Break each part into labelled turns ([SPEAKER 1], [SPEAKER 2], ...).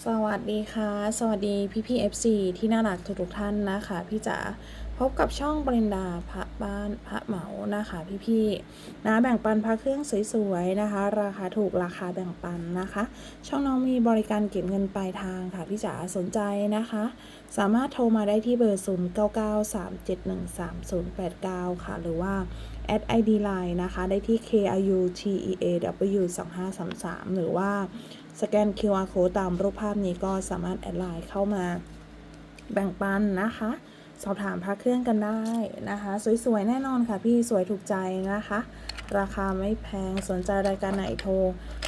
[SPEAKER 1] สวัสดีค่ะ สวัสดีพี่พี่ FC ที่น่ารักทุกๆท่านนะคะพี่จ๋าพบกับช่องบรินดาพระบ้านพระเหมานะคะพี่พี่นะแบ่งปันพระเครื่องสวยๆนะคะ ราคาถูกราคาแบ่งปันนะคะ ช่องน้องมีบริการเก็บเงินปลายทางค่ะพี่จ๋าสนใจนะคะ สามารถโทรมาได้ที่เบอร์ 0 9 9 3 7 1 3 0 8 9 ค่ะ หรือว่าแอด ID Line นะคะ ได้ที่ KRU TEAW 2533หรือว่า สแกน QR code ตามรูปภาพนี้ก็สามารถแอดไลน์เข้ามาแบ่งปันนะคะ สอบถามพระเครื่องกันได้นะคะ สวยๆ แน่นอนค่ะพี่สวยถูกใจนะคะ ราคาไม่แพงสนใจรายการไหนโทร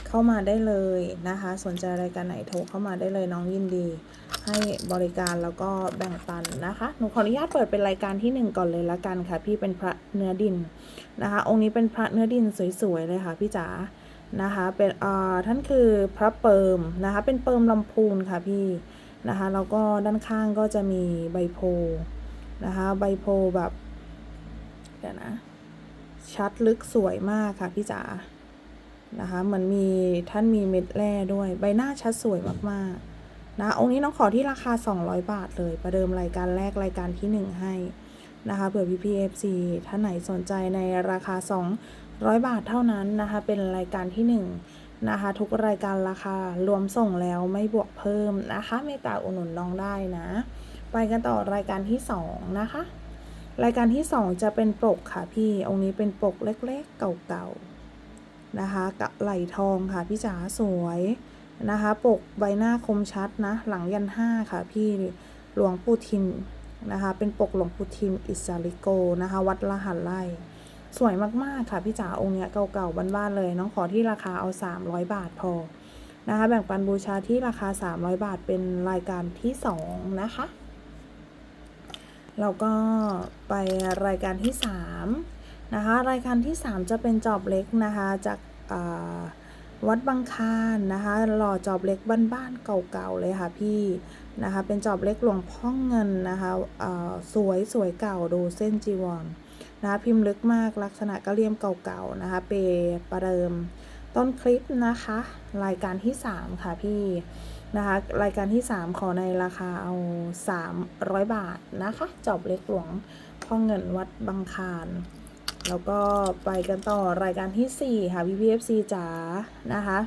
[SPEAKER 1] เข้ามาได้เลยนะคะ สนใจรายการไหนโทรเข้ามาได้เลยน้องยินดี ให้บริการแล้วก็แบ่งปันนะคะหนูขออนุญาตเปิดเป็นรายการที่หนึ่งก่อนเลยละกันค่ะ พี่เป็นพระเนื้อดินนะคะ องค์นี้เป็นพระเนื้อดินสวยๆเลยค่ะพี่จ๋า นะคะเป็นอ่าท่านคือพระเปิมนะคะเป็นเปิมลำพูนค่ะพี่นะคะแล้วก็ด้านข้างก็จะมีใบโพนะคะใบโพแบบเดี๋ยวนะชัดลึกสวยมากค่ะพี่จ๋านะคะเหมือนมีท่านมีเม็ดแร่ด้วยใบหน้าชัดสวยมากๆนะองค์นี้น้องขอที่ราคา 200 บาทเลย ประเดิมรายการแรกรายการที่ 1 ให้ นะคะเผื่อพี่พีเอฟซีท่านไหนสนใจในราคา2ร้อยบาทเท่านั้นนะคะเป็นรายการที่ 1 นะคะ ทุกรายการราคารวมส่งแล้วไม่บวกเพิ่มนะคะเมตตาอุดหนุนน้องได้นะ ไปกันต่อรายการที่ 2 นะคะ รายการที่ 2 จะเป็นปกค่ะพี่องค์นี้เป็นปกเล็กๆเก่าๆนะคะกับไหลทองค่ะพี่จ๋าสวยนะคะ ปกใบหน้าคมชัดนะ หลังยันห้าค่ะพี่หลวงปู่ทิม นะคะ เป็นปกหลวงปู่ทิมอิสาลิโกนะคะ วัดละหันไล่สวยมากๆค่ะพี่จ๋าองค์เนี้ยเก่าๆบ้านๆเลยน้องขอที่ราคาเอา 300 บาทพอนะคะแบ่งปันบูชาที่ราคา 300 บาทเป็นรายการที่ 2 นะคะแล้วก็ไปรายการที่ 3 นะคะ รายการที่ 3 จะเป็นจอบเล็กนะคะ จากวัดบางคานนะคะ หล่อจอบเล็กบ้านๆเก่าๆเลยค่ะพี่ นะคะ เป็นจอบเล็กหลวงพ่อเงินนะคะสวยสวยเก่าดูเส้นจีวรนะคะพิมพ์ลึกมากลักษณะก็เลี่ยมเก่าๆนะคะเปประเดิมต้นคลิปนะคะ รายการที่ 3 ค่ะพี่นะคะรายการที่ 3 ขอในราคาเอา 300 บาทนะคะจอบเล็กหลวงพ่อเงินวัดบางคารแล้วก็ไปกันต่อรายการที่ 4 ค่ะพี่พีเอฟซีจ๋านะคะ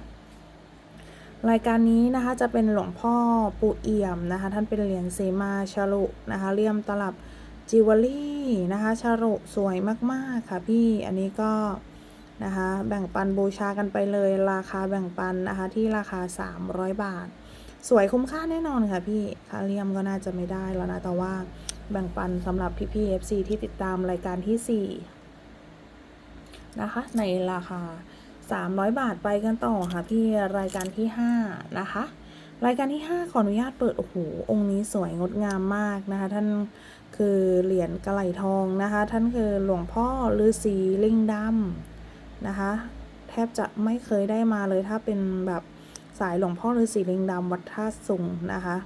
[SPEAKER 1] รายการนี้นะคะจะเป็นหลวงพ่อปูเอี่ยมนะคะ ท่านเป็นเหรียญเซมาชาลุนะคะเลี่ยมตลับจิวเวลรี่นะคะชารุสวยมากๆค่ะพี่อันนี้ก็นะคะแบ่งปันบูชากันไปเลย ราคาแบ่งปันนะคะที่ราคา 300 บาท สวยคุ้มค่าแน่นอนค่ะพี่ค่าเลี่ยมก็น่าจะไม่ได้แล้วนะแต่ว่าแบ่งปันสำหรับพี่พี่ FC ที่ติดตามรายการที่ 4 นะคะในราคา 300 บาทไปกันต่อค่ะพี่รายการที่ 5 นะคะ รายการที่ 5 ขออนุญาตเปิด โอ้โห องค์นี้สวยงดงามมากนะคะ ท่านคือเหรียญกระไหลทองนะคะ ท่านคือหลวงพ่อฤาษีลิงดำนะคะ แทบจะไม่เคยได้มาเลยถ้าเป็นแบบสายหลวงพ่อฤาษีลิงดำวัดท่าสุงนะคะ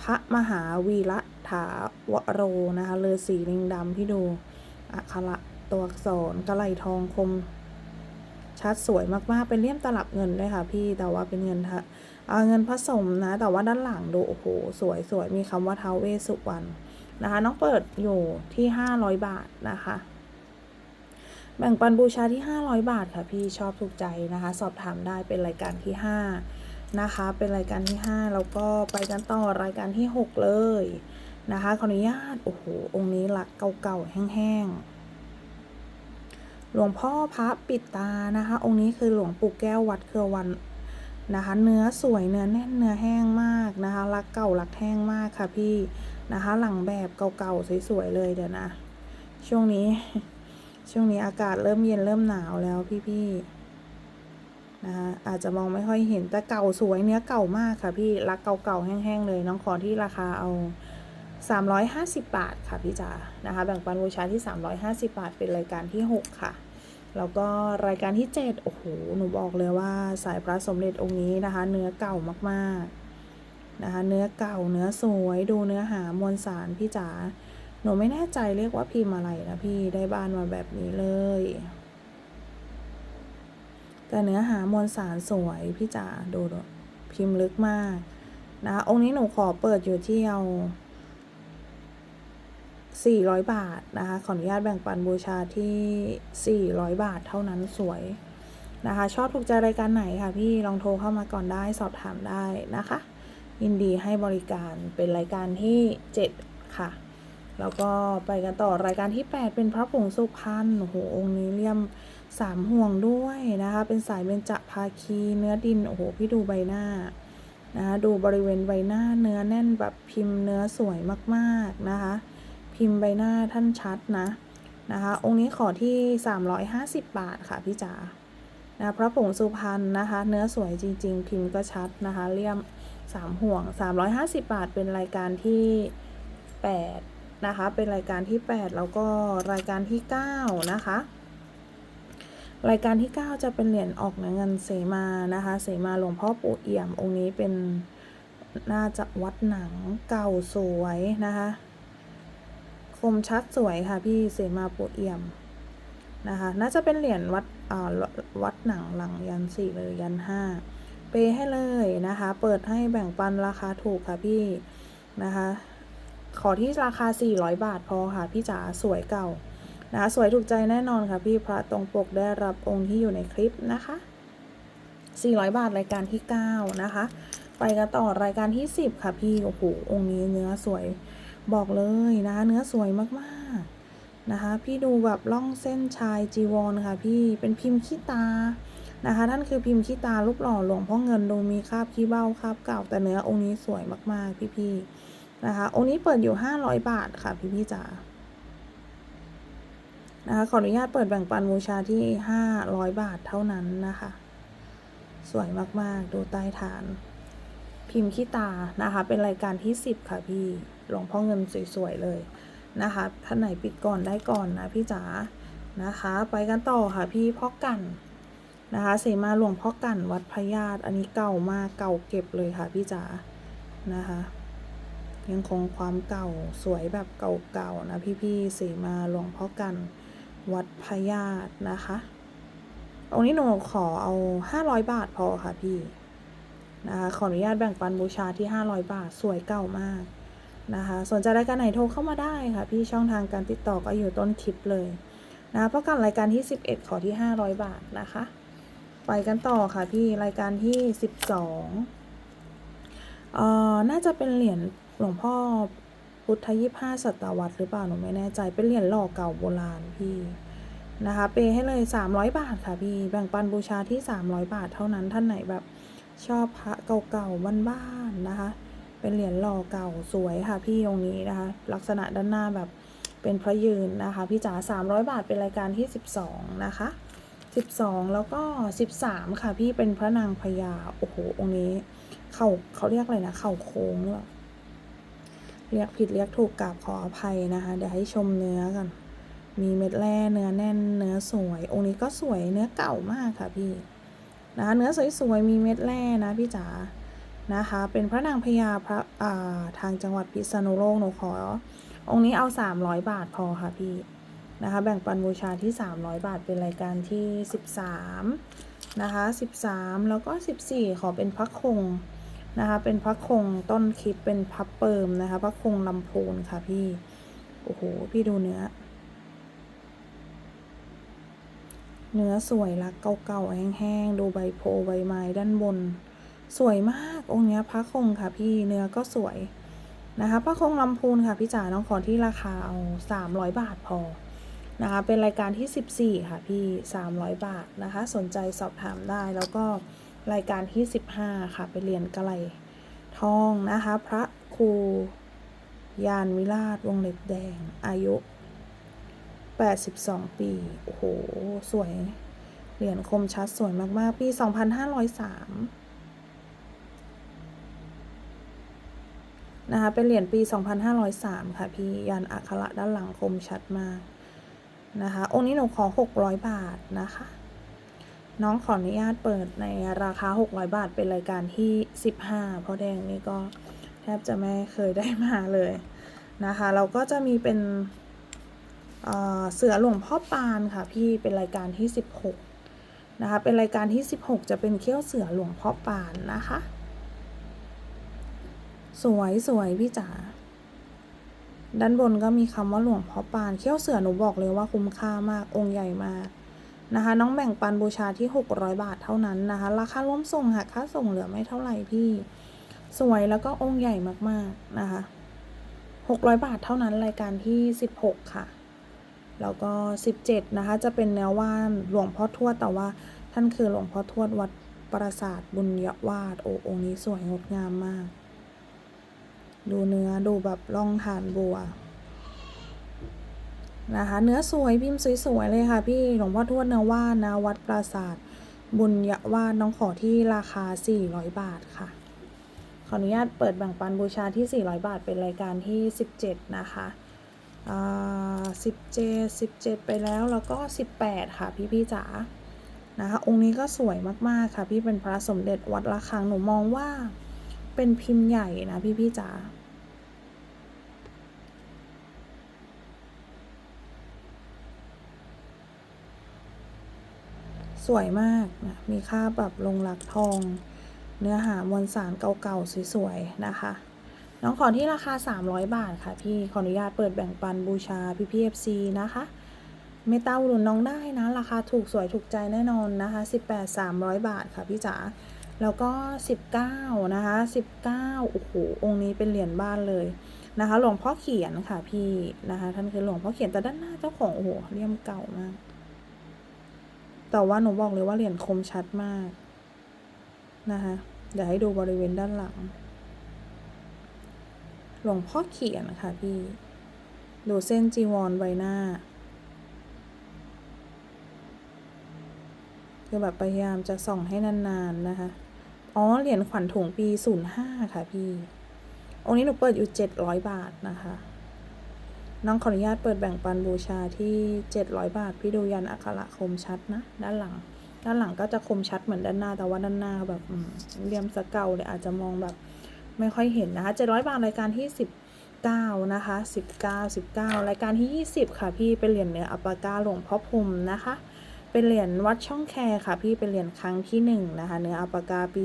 [SPEAKER 1] พระมหาวีระถาวโรนะคะฤาษีลิงดำที่ดูอักขระตัวอักษรกระไหลทองคม ชัดสวยมากๆ เป็นเลี่ยมตลับเงินด้วยค่ะพี่ แต่ว่าเป็นเงินเอาเงินผสมนะ แต่ว่าด้านหลังดูโอ้โหสวยสวยมีคำว่าเทาวเวสสุวรรณนะคะ น้องเปิดอยู่ที่ 500 บาทนะคะ แบ่งปันบูชาที่ 500 บาทค่ะพี่ชอบถูกใจนะคะ สอบถามได้เป็นรายการที่ 5 นะคะ เป็นรายการที่ 5 แล้วก็ไปกันต่อรายการที่ 6 เลยนะคะขออนุญาตโอ้โหองค์นี้หลักเก่าๆแห้งๆ หลวงพ่อพระปิดตานะคะ องค์นี้คือหลวงปู่แก้ววัดเครือวันนะคะ เนื้อสวยเนื้อแน่นเนื้อแห้งมากนะคะรักเก่ารักแห้งมากค่ะพี่นะคะ หลังแบบเก่าๆสวยๆเลยเดี๋ยวนะ ช่วงนี้ ช่วงนี้อากาศเริ่มเย็นเริ่มหนาวแล้วพี่ๆนะคะอาจจะมองไม่ค่อยเห็นแต่เก่าสวยเนื้อเก่ามากค่ะพี่รักเก่าๆแห้งๆเลยน้องขอที่ราคาเอา 350 บาทค่ะพี่จ๋านะคะแบ่งปันบูชาที่ 350 บาท เป็นรายการที่ 6 ค่ะ แล้วก็รายการที่ 7 โอ้โห หนูบอกเลยว่าสายพระสมเด็จองค์นี้นะคะ เนื้อเก่ามากๆนะคะ เนื้อเก่าเนื้อสวยดูเนื้อหามวลสารพี่จ๋าหนูไม่แน่ใจเรียกว่าพิมพ์อะไรนะพี่ได้บ้านมาแบบนี้เลย แต่เนื้อหามวลสารสวยพี่จ๋าดูดพิมพ์ลึกมากนะคะองค์นี้หนูขอเปิดอยู่ที่เอา 400 บาทนะคะ ขออนุญาตแบ่งปันบูชาที่ 400 บาทเท่านั้นสวยนะคะ ชอบถูกใจรายการไหนค่ะพี่ลองโทรเข้ามาก่อนได้สอบถามได้นะคะ ยินดีให้บริการเป็นรายการที่ 7 ค่ะ แล้วก็ไปกันต่อรายการที่ 8 เป็นพระผงสุพรรณโอ้โหองค์นี้เลี่ยมสามห่วงด้วยนะคะ เป็นสายเบญจภาคีเนื้อดินโอ้โหพี่ดูใบหน้านะคะดูบริเวณใบหน้าเนื้อแน่นแบบพิมพ์เนื้อสวยมากๆนะคะ พิมพ์ใบหน้าท่านชัดนะนะคะ องค์นี้ขอที่ 350 บาทค่ะพี่จ๋านะพระผงสุพรรณนะคะ เนื้อสวยจริง ๆ พิมพ์ก็ชัดนะคะเลี่ยมสามห่วง 350 บาทเป็นรายการที่ 8 นะคะ เป็นรายการที่ 8 แล้วก็รายการที่ 9 นะคะ รายการที่ 9 จะเป็นเหรียญออกเงินเสมานะคะเสมาหลวงพ่อปู่เอี่ยมองค์นี้เป็นน่าจะวัดหนังเก่าสวยนะคะ คมชัดสวยค่ะพี่เสมาปูเอี่ยมนะคะ น่าจะเป็นเหรียญวัดอ่าวัดหนังหลังยันสี่เลยยันห้าเปให้เลยนะคะ เปิดให้แบ่งปันราคาถูกค่ะพี่นะคะ ขอที่ราคา 400 บาทพอค่ะพี่จ๋าสวยเก่านะคะสวยถูกใจแน่นอนค่ะพี่พระตรงปกได้รับองค์ที่อยู่ในคลิปนะคะ 400 บาทรายการที่ 9 นะคะ ไปกันต่อรายการที่ 10 ค่ะพี่ โอ้โห องค์นี้เนื้อสวย บอกเลยนะคะเนื้อสวยมากๆนะคะ พี่ดูแบบล่องเส้นชายจีวรค่ะ พี่เป็นพิมพ์ขี้ตานะคะท่านคือพิมพ์ขี้ตารูปหล่อหลวงพ่อเงินดูมีคราบขี้เบ้าคราบเก่าแต่เนื้อองค์นี้สวยมากๆ พี่ๆนะคะ องค์นี้เปิดอยู่ 500 บาทค่ะ พี่ๆจ๋านะคะขออนุญาตเปิดแบ่งปันบูชาที่ 500 บาทเท่านั้นนะคะ สวยมากๆ ดูใต้ฐาน พิมพ์ขี้ตานะคะ เป็นรายการที่ 10 ค่ะพี่ หลวงพ่อเงินสวยๆเลยนะคะท่านไหนปิดก่อนได้ก่อนนะพี่จ๋านะคะ ไปกันต่อค่ะพี่พ่อกันนะคะเสมาหลวงพ่อกันวัดพญาตอันนี้เก่ามากเก่าเก็บเลยค่ะพี่จ๋านะคะยังคงความเก่าสวยแบบเก่าๆนะพี่ๆเสมาหลวงพ่อกันวัดพญาตนะคะองค์นี้หนูขอเอา 500 บาทพอค่ะพี่นะคะขออนุญาตแบ่งปันบูชาที่ 500 บาทสวยเก่ามาก นะคะสนใจรายการไหนโทรเข้ามาได้ค่ะ พี่ช่องทางการติดต่อก็อยู่ต้นคลิปเลยนะประกันรายการที่ 11 ขอที่ 500 บาทนะคะ ไปกันต่อค่ะพี่รายการที่ 12เอ่อน่าจะเป็นเหรียญหลวงพ่อพุทธยี่ห้าศตวรรษหรือเปล่าหนูไม่แน่ใจเป็นเหรียญหล่อเก่าโบราณพี่นะคะเปย์ให้เลย 300 บาทค่ะพี่แบ่งปันบูชาที่ 300 บาทเท่านั้นท่านไหนแบบชอบพระเก่าๆบ้านๆนะคะ เป็นเหรียญหล่อเก่าสวยค่ะพี่ตรงนี้นะคะ ลักษณะด้านหน้าแบบเป็นพระยืนนะคะ พี่จ๋า300 บาทเป็นรายการที่ 12 นะคะ 12 แล้วก็ 13 ค่ะพี่เป็นพระนางพญาโอ้โหองค์นี้ เขาเขาเรียกอะไรนะ เข่าโค้งหรอเปล่าเรียกผิดเรียกถูกกราบขออภัยนะคะ เดี๋ยวให้ชมเนื้อกัน มีเม็ดแร่เนื้อแน่นเนื้อสวย องค์นี้ก็สวยเนื้อเก่ามากค่ะพี่นะคะเนื้อสวยๆมีเม็ดแร่นะพี่จ๋า นะคะ เป็นพระนางพญาพระาทางจังหวัดพิษณุโลกหนูขอ องค์นี้เอา 300 บาทพอค่ะพี่นะคะ แบ่งปันบูชาที่ 300 บาทเป็นรายการที่ 13นะคะ13 แล้วก็ 14 ขอเป็นพระคงนะคะ เป็นพระคงต้นคลิปเป็นพับเปิมนะคะ พระคงลำพูนค่ะพี่ โอ้โห พี่ดูเนื้อ เนื้อสวยละเก่าๆแห้งๆ ดูใบโพใบไม้ด้านบน สวยมากองค์นี้พระคงค่ะพี่เนื้อก็สวยนะคะพระคงลำพูนค่ะพี่จ๋าน้องขอที่ราคาเอา300 บาทพอนะคะเป็นรายการที่ 14 ค่ะพี่ 300 บาทนะคะ สนใจสอบถามได้แล้วก็รายการที่ 15 ค่ะ ไปเรียนกะไลทองนะคะ พระครูยานวิราชวงเล็บแดงอายุ 82 ปี โอ้โห สวย เหรียญคมชัดสวยมาก ๆ ปี 2503 นะคะเป็นเหรียญปี 2503 ค่ะพี่ยันอักขระด้านหลังคมชัดมากนะคะองค์นี้หนูขอ 600 บาทนะคะ น้องขออนุญาตเปิดในราคา 600 บาทเป็นรายการที่ 15 เพราะแดงนี่ก็แทบจะไม่เคยได้มาเลยนะคะ เราก็จะมีเป็นเสือหลวงพ่อปานค่ะพี่เป็นรายการที่ 16 นะคะ เป็นรายการที่ 16 จะเป็นเขี้ยวเสือหลวงพ่อปานนะคะ สวยสวยพี่จ๋า ด้านบนก็มีคำว่าหลวงพ่อปาน เขี้ยวเสือหนูบอกเลยว่าคุ้มค่ามาก องค์ใหญ่มากนะคะ น้องแบ่งปันบูชาที่ 600 บาทเท่านั้นนะคะ ราคาร่วมส่งหักค่าส่งเหลือไม่เท่าไหร่พี่ สวยแล้วก็องค์ใหญ่มากๆนะคะ 600 บาทเท่านั้นรายการที่ 16 ค่ะ แล้วก็ 17 นะคะ จะเป็นแนวว่านหลวงพ่อทวดแต่ว่า ท่านคือหลวงพ่อทวดวัดปราสาทบุญยวาดโอองค์นี้สวยงดงามมาก ดูเนื้อดูแบบล่องฐานบัวนะคะ เนื้อสวยพิมพ์สวยๆเลยค่ะพี่หลวงพ่อทวดเนื้อว่านนะวัดปราสาทบุญยวาดน้องขอที่ราคา 400 บาทค่ะ ขออนุญาตเปิดแบ่งปันบูชาที่ 400 บาทเป็นรายการที่ 17 นะคะอ่า17 17 ไปแล้วแล้วก็ 18 ค่ะ พี่พี่จ๋านะคะองค์นี้ก็สวยมากๆค่ะ พี่เป็นพระสมเด็จวัดระฆังหนูมองว่าเป็นพิมพ์ใหญ่นะพี่พี่จ๋า สวยมากนะมีค่าแบบลงหลักทอง เนื้อหามวลสารเก่าๆสวยๆนะคะ น้องขอที่ราคา 300 บาทค่ะพี่ขออนุญาตเปิดแบ่งปันบูชาพี่พีเอฟซีนะคะเมตตาหนุนน้องได้นะ ราคาถูกสวยถูกใจแน่นอนนะคะ 18 300 บาทค่ะพี่จ๋าแล้วก็ 19 นะคะ 19 โอ้โห องค์นี้เป็นเหรียญบ้านเลยนะคะ หลวงพ่อเขียนค่ะพี่นะคะ ท่านคือหลวงพ่อเขียนแต่ด้านหน้าเจ้าของโอ้โหเลี่ยมเก่ามาก แต่ว่าหนูบอกเลยว่าเหรียญคมชัดมากนะคะเดี๋ยวให้ดูบริเวณด้านหลัง หลวงพ่อเขียนนะคะพี่ ดูเส้นจีวรใบหน้าคือแบบพยายามจะส่องให้นานๆนะคะ อ๋อ เหรียญขวัญถุงปี 05 ค่ะพี่ องค์นี้หนูเปิดอยู่ 700 บาทนะคะ น้องขออนุญาตเปิดแบ่งปันบูชาที่ 700 บาท พี่ดูยันอักขระคมชัดนะ ด้านหลัง ด้านหลังก็จะคมชัดเหมือนด้านหน้า แต่ว่าด้านหน้าแบบเรียมสะเกาเลยอาจจะมองแบบไม่ค่อยเห็นนะคะ 700 บาทรายการที่ 19 นะคะ 19 19 รายการที่ 20 ค่ะพี่เป็นเหรียญเนื้ออัปปากาหลวงพ่อพรมนะคะ เป็นเหรียญวัดช่องแคค่ะพี่เป็นเหรียญครั้งที่หนึ่งนะคะเนื้ออัปปากาปี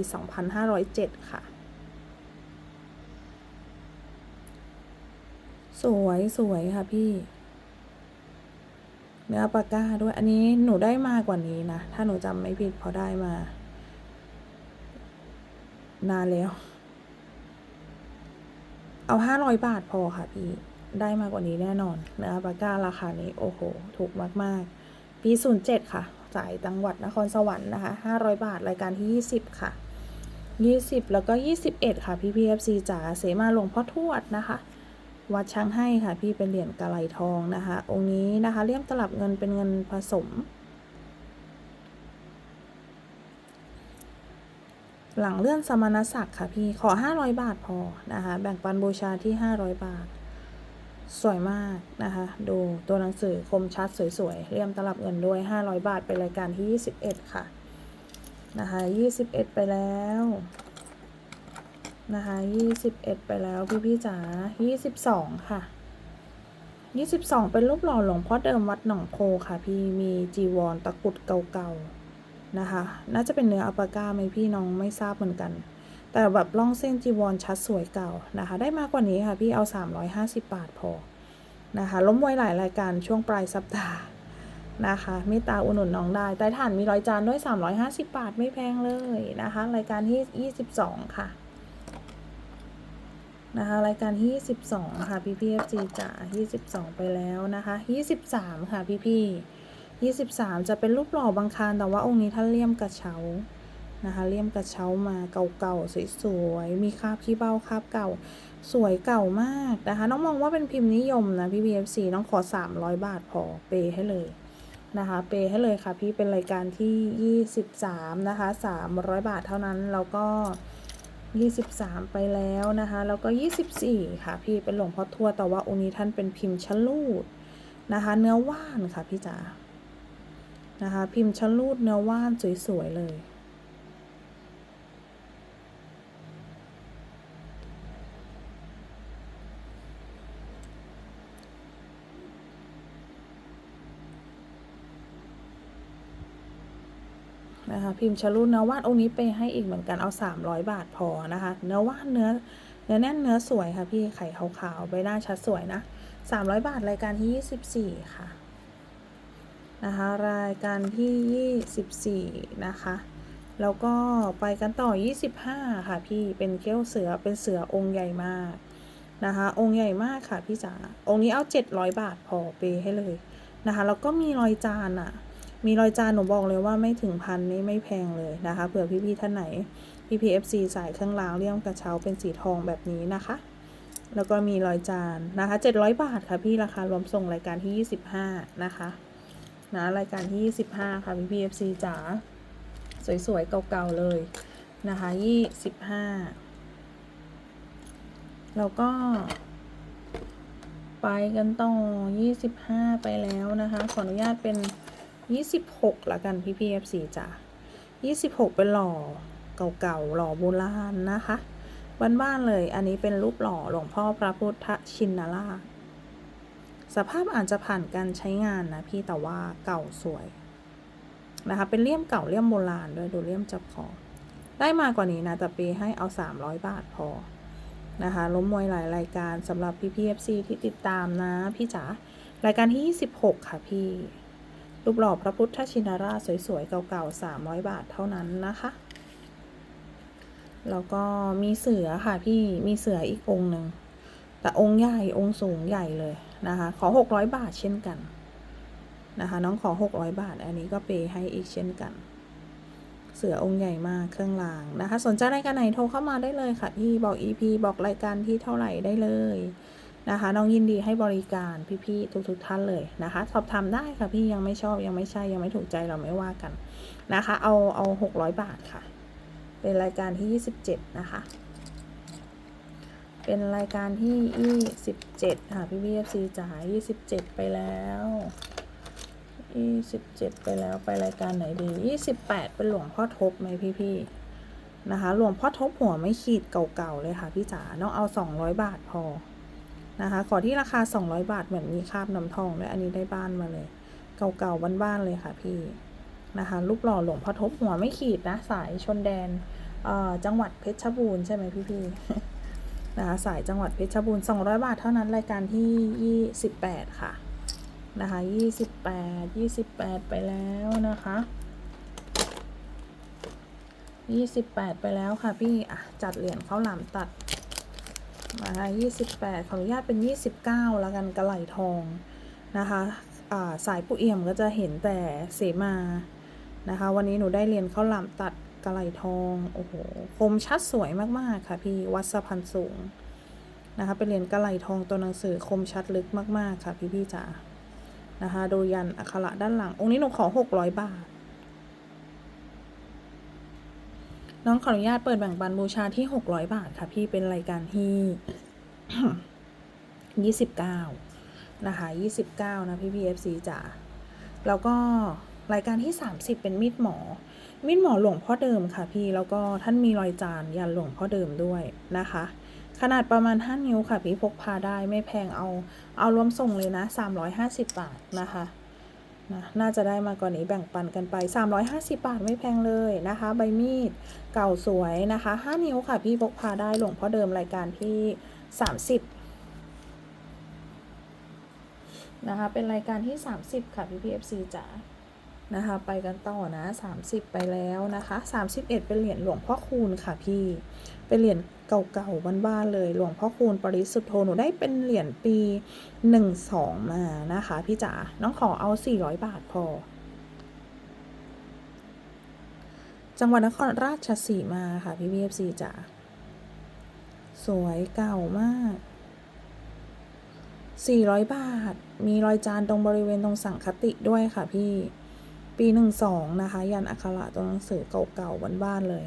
[SPEAKER 1] 2507 ค่ะ สวยสวยค่ะพี่ เนื้อปากาด้วยอันนี้หนูได้มากกว่านี้นะ ถ้าหนูจำไม่ผิดเพอได้มา นานแล้ว เอาห้าร้อยบาทพอค่ะพี่ ได้มากกว่านี้แน่นอน เนื้อปาการาคานี้ โอ้โห ถูกมาก ๆ ปีศูนย์เจ็ดค่ะจ่ายจังหวัดนครสวรรค์นะคะห้าร้อยบาทรายการที่ยี่สิบค่ะยี่สิบแล้วก็ยี่สิบเอ็ดค่ะพี่พีเอฟซีจ๋าเสมาหลวงพ่อทวดนะคะ วัดช้างให้ค่ะ พี่เป็นเหรียญกะไหลทองนะคะ องค์นี้นะคะเลี่ยมตลับเงินเป็นเงินผสม หลังเลื่อนสมณศักดิ์ค่ะพี่ขอ 500 บาทพอนะคะ แบ่งปันบูชาที่ 500 บาท สวยมากนะคะ ดูตัวหนังสือคมชัดสวยๆเลี่ยมตลับเงินด้วย 500 บาทเป็นรายการที่ 21 ค่ะนะคะ 21 ไปแล้ว นะคะ21ไปแล้วพี่ๆจ๋า22ค่ะ22เป็นรูปหล่อหลวงพ่อเดิมวัดหนองโพค่ะ พี่มีจีวรตะกรุดเก่าๆนะคะ น่าจะเป็นเนื้ออัปาก้าไหมพี่น้องไม่ทราบเหมือนกัน แต่แบบล่องเส้นจีวรชัดสวยเก่านะคะ ได้มากกว่านี้ค่ะพี่เอา350บาทพอนะคะล้มไว้หลายรายการช่วงปลายสัปดาห์นะคะเมตตาอุดหนุนน้องได้ใต้ฐานมีร้อยจานด้วย 350 บาทไม่แพงเลยนะคะ รายการที่ 22 ค่ะ นะคะรายการที่22 ค่ะ พี่พี่เอฟซีจ๋า22 ไปแล้วนะคะ23 ค่ะ พี่พี่23 จะเป็นรูปหล่อบางคารแต่ว่าองค์นี้ท่านเลี่ยมกระเช้านะคะเลี่ยมกระเช้ามาเก่าๆสวยๆมีคราบขี้เบ้าคราบเก่า สวยเก่ามากนะคะน้องมองว่าเป็นพิมพ์นิยมนะพี่พีเอฟซีน้องขอ 300 บาทพอเปย์ให้เลยนะคะเปย์ให้เลยค่ะพี่เป็นรายการที่ 23นะคะ300 บาทเท่านั้นแล้วก็ 23 ไปแล้วนะคะ แล้วก็ 24 ค่ะพี่เป็นหลวงพ่อทัวแต่ว่าองค์นี้ท่านเป็นพิมพ์ชะลูดนะคะ เนื้อว่านค่ะพี่จ๋านะคะ พิมพ์ชะลูดเนื้อว่านสวยๆเลย พิมพ์ชลูดเนื้อว่านองค์นี้ไปให้อีกเหมือนกันเอา 300 บาทพอนะคะ เนื้อว่านเนื้อเนื้อแน่นเนื้อสวยค่ะพี่ไข่ขาวๆใบหน้าชัดสวยนะสามร้อยบาทรายการที่ยี่สิบสี่ค่ะนะคะรายการที่ยี่สิบสี่นะคะแล้วก็ไปกันต่อ 25 ค่ะพี่เป็นเกี้ยวเสือเป็นเสือองค์ใหญ่มากนะคะ องค์ใหญ่มากค่ะพี่จ๋าองค์นี้เอา 700 บาทพอเปให้เลยนะคะแล้วก็มีรอยจานอะ มีรอยจานหนูบอกเลยว่าไม่ถึงพันนี่ไม่แพงเลยนะคะเผื่อพี่ๆท่านไหนพี่พีเอฟซีสายเครื่องรางเลี่ยมกระเช้าเป็นสีทองแบบนี้นะคะ แล้วก็มีรอยจานนะคะ700บาทค่ะพี่ราคารวมส่งรายการที่25นะคะนะรายการที่25ค่ะพี่พีเอฟซีจ๋าสวยๆเก่าๆเลยนะคะยี่สิบห้าแล้วก็ ไปกันต่อยี่สิบห้าไปแล้วนะคะ ขออนุญาตเป็น ยี่สิบหกละกันพี่พีเอฟซีจ้ะยี่สิบหกเป็นหล่อเก่าๆหล่อโบราณนะคะบ้านๆเลย อันนี้เป็นรูปหล่อหลวงพ่อพระพุทธชินราชสภาพอาจจะผ่านการใช้งานนะพี่แต่ว่าเก่าสวยนะคะ เป็นเลี่ยมเก่าเลี่ยมโบราณด้วยดูเลี่ยมจับคอได้มากกว่านี้นะแต่ปีให้เอา 300 บาทพอนะคะล้มมวยหลายรายการสำหรับพี่พีเอฟซีที่ติดตามนะ พี่จ๋ารายการที่ 26 ค่ะพี่ รูปหล่อพระพุทธชินราชสวยๆ เก่าๆ 300 บาทเท่านั้นนะคะ แล้วก็มีเสือค่ะพี่ มีเสืออีกองค์หนึ่ง แต่องค์ใหญ่องค์สูงใหญ่เลยนะคะ ขอ 600 บาทเช่นกันนะคะ น้องขอ 600 บาท อันนี้ก็เปย์ให้อีกเช่นกัน เสือองค์ใหญ่มากเครื่องรางนะคะ สนใจรายการไหนโทรเข้ามาได้เลยค่ะพี่บอก EP บอกรายการที่เท่าไหร่ได้เลย นะคะ น้องยินดีให้บริการพี่ๆทุกๆท่านเลยนะคะ สอบถามได้ค่ะพี่ยังไม่ชอบยังไม่ใช่ยังไม่ถูกใจเราไม่ว่ากันนะคะ เอาเอา600บาทค่ะ เป็นรายการที่27นะคะ เป็นรายการที่27ค่ะพี่บีเอฟซีจ๋า27ไปแล้วยี่สิบเจ็ดไปแล้วไปรายการไหนดียี่สิบแปดเป็นหลวงพ่อทบไหมพี่พี่นะคะ หลวงพ่อทบหัวไม่ขีดเก่าๆเลยค่ะพี่จ๋าน้องเอาสองร้อยบาทพอ นะคะ ขอที่ราคาสองร้อยบาทเหมือนมีคาบน้ำทองด้วยอันนี้ได้บ้านมาเลย เก่าๆบ้านๆเลยค่ะพี่นะคะรูปหล่อหลวงพ่อทบหัวไม่ขีดนะ สายชนแดนจังหวัดเพชรบูรณ์ใช่ไหมพี่พี่ๆนะคะสายจังหวัดเพชรบูรณ์200 บาทเท่านั้นรายการที่ 28 ค่ะนะคะยี่สิบแปดยี่สิบแปดไปแล้วนะคะยี่สิบแปดไปแล้วค่ะพี่อะจัดเหรียญข้าวหลามตัด มายี่สิบแปดขออนุญาตเป็นยี่สิบเก้าแล้วกันกระไหลทองนะคะอ่าสายปุเอี่ยมก็จะเห็นแต่เสมานะคะ วันนี้หนูได้เรียญข้าวหลามตัดกระไหลทองโอ้โหคมชัดสวยมากๆค่ะพี่วัดสะพันสูงนะคะเป็นเหรียญกระไหลทองตัวหนังสือคมชัดลึกมากๆค่ะพี่พี่จ๋านะคะ โดยยันอักขระด้านหลัง องค์นี้หนูขอหกร้อยบาท น้องขออนุญาตเปิดแบ่งปันบูชาที่หกร้อยบาทค่ะ พี่เป็นรายการที่ยี่สิบเก้านะคะยี่สิบเก้านะพี่พีเอฟซีจ๋าแล้วก็รายการที่สามสิบเป็นมีดหมอ มีดหมอหลวงพ่อเดิมค่ะพี่แล้วก็ท่านมีรอยจานยันหลวงพ่อเดิมด้วยนะคะ ขนาดประมาณ5นิ้วค่ะพี่พกพาได้ไม่แพงเอา เอารวมส่งเลยนะ350บาทนะคะ นะน่าจะได้มากกว่านี้แบ่งปันกันไป 350 บาทไม่แพงเลยนะคะ ใบมีดเก่าสวยนะคะ 5 นิ้วค่ะ พี่พกพาได้หลวงพ่อเดิมรายการที่ 30 นะคะ เป็นรายการที่ 30 ค่ะ พี่พีเอฟซีจ๋า นะคะ ไปกันต่อนะ 30 ไปแล้วนะคะ 31 เป็นเหรียญหลวงพ่อคูณค่ะพี่ เป็นเหรียญเก่าๆบ้านๆเลย หลวงพ่อคูณปริสุทธโธหนูได้เป็นเหรียญปี 12 มานะคะ พี่จ๋า น้องขอเอา 400 บาทพอ จังหวัดนครราชสีมาค่ะพี่พีเอฟซีจ๋า สวยเก่ามาก400 บาท มีรอยจานตรงบริเวณตรงสังคติด้วยค่ะพี่ ปีหนึ่งสองนะคะ ยันอักขระตัวหนังสือเก่าๆบ้านๆเลย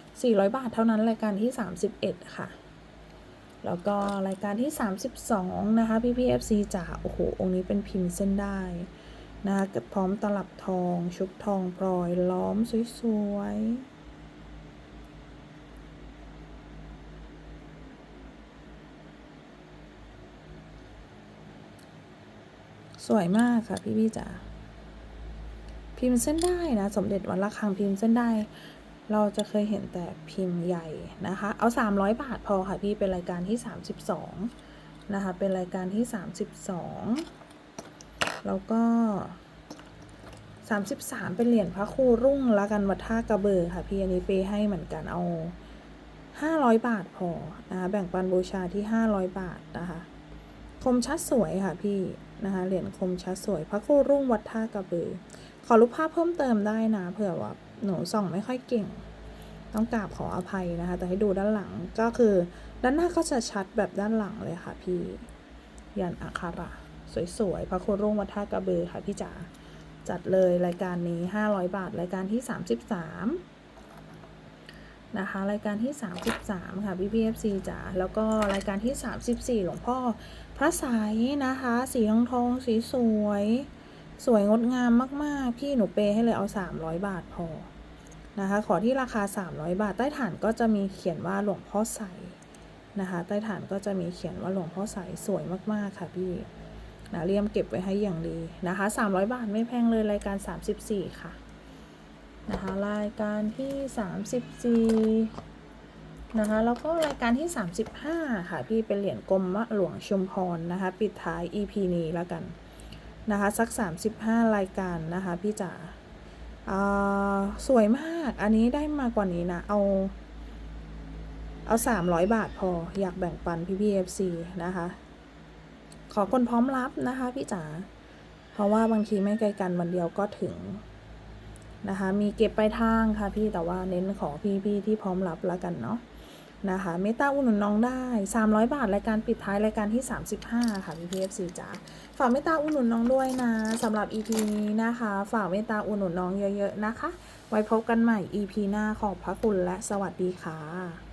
[SPEAKER 1] 400 บาทเท่านั้นรายการที่ 31 ค่ะ แล้วก็รายการที่ 32 นะคะพี่พีเอฟซีจ๋าโอ้โห องค์นี้เป็นพิมพ์เส้นได้นะคะพร้อมตลับทอง ชุบทองพลอยล้อมสวยๆสวยมากค่ะพี่พี่จ๋า พิมพ์เส้นได้นะ สมเด็จวัดระฆังพิมพ์เส้นได้ เราจะเคยเห็นแต่พิมพ์ใหญ่นะคะ เอา 300 บาทพอค่ะพี่เป็นรายการที่ 32 นะคะ เป็นรายการที่ 32 แล้วก็ 33 เป็นเหรียญพระครูรุ่งละกันวัดท่ากระเบือค่ะพี่อันนี้เปให้เหมือนกันเอา500 บาทพอนะคะแบ่งปันบูชาที่ 500 บาทนะคะ คมชัดสวยค่ะพี่นะคะเหรียญคมชัดสวย พระครูรุ่งวัดท่ากระเบือ ขอรูปภาพเพิ่มเติมได้นะเผื่อว่าหนูส่องไม่ค่อยเก่ง ต้องกราบขออภัยนะคะ แต่ให้ดูด้านหลังก็คือด้านหน้าก็จะชัดแบบด้านหลังเลยค่ะพี่ ยันอัคาระ สวยๆพระโครุ่งวัดท่ากระเบือค่ะพี่จ๋าจัดเลยรายการนี้ 500 บาท รายการที่ 33 นะคะ รายการที่ 33 ค่ะพี่พีเอฟซีจ๋าแล้วก็รายการที่ 34 หลวงพ่อ พระสายนะคะ สีทองทองสีสวยสวย สวยงดงามมากๆ พี่หนูเปให้เลยเอา 300 บาทพอนะคะ ขอที่ราคา 300 บาท ใต้ฐานก็จะมีเขียนว่าหลวงพ่อใสนะคะ ใต้ฐานก็จะมีเขียนว่าหลวงพ่อใสสวยมากๆค่ะพี่นะเรียมเก็บไว้ให้อย่างดีนะคะ 300 บาทไม่แพงเลยรายการ 34 ค่ะนะคะรายการที่ 34นะคะแล้วก็รายการที่ 35 ค่ะ พี่เป็นเหรียญกรมมะหลวงชุมพรนะคะ ปิดท้าย EP นี้แล้วกัน นะคะสัก 35 รายการนะคะพี่จ๋าสวยมากอันนี้ได้มากกว่านี้นะ เอา เอา300บาทพออยากแบ่งปันพี่พีเอฟซีนะคะ ขอคนพร้อมรับนะคะพี่จ๋าเพราะว่าบางทีไม่ไกลกันวันเดียวก็ถึงนะคะ มีเก็บไปลายทางค่ะพี่แต่ว่าเน้นขอพี่ๆที่พร้อมรับแล้วกันเนาะ นะคะเมตาอุดหนุนน้องได้ 300 บาทรายการปิดท้ายรายการที่ 35 ค่ะพี่พีเอฟซีจ๋าฝากเมตาอุดหนุนน้องด้วยนะสำหรับ EP นี้นะคะ ฝากเมตาอุดหนุนน้องเยอะๆนะคะ ไว้พบกันใหม่ EP หน้าขอบพระคุณและสวัสดีค่ะ